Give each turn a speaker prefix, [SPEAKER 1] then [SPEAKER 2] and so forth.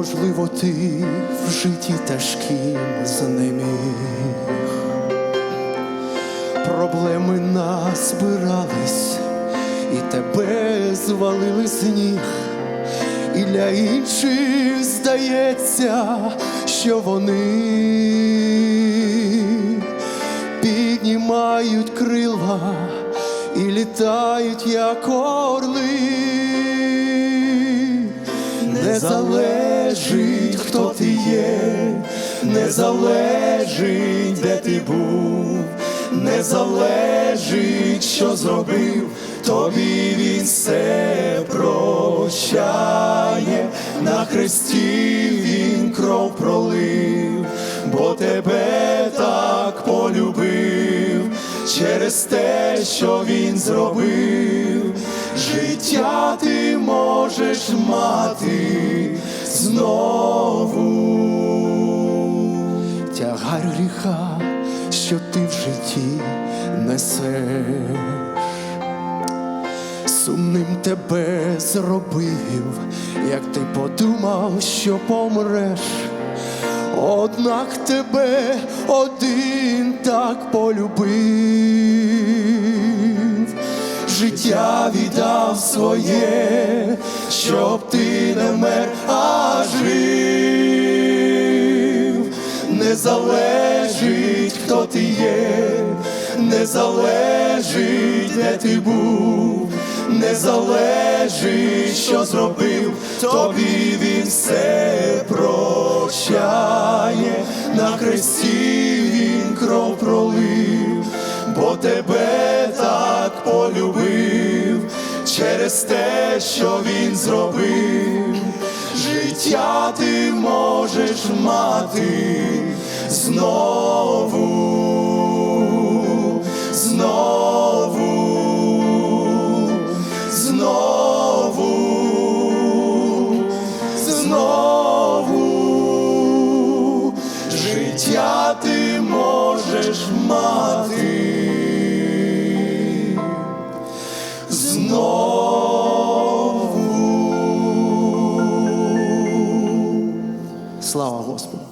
[SPEAKER 1] можливо, ти в житті тяжким знеміг. Проблеми назбирались, і тебе звалили з ніг. І для інших здається, що вони піднімають крила і літають, як орли. Не залежить, хто ти є, не залежить, де ти був, не залежить, що зробив, тобі він все прощає, на хресті він кров пролив, бо тебе так полюбив, через те, що він зробив, життя ти можеш мати знову. Тягар гріха, що ти в житті несеш, сумним тебе зробив, як ти подумав, що помреш. Однак тебе один так полюбив, життя віддав своє, щоб ти не мер, а жив. Не залежить, хто ти є, не залежить, де ти був, не залежить, що зробив, тобі він все прощає, на хресті він кров пролив, бо тебе так полюбив, через те, що він зробив, життя ти можеш мати знову, знову, знову, знову, життя ти можеш мати Слава Господу!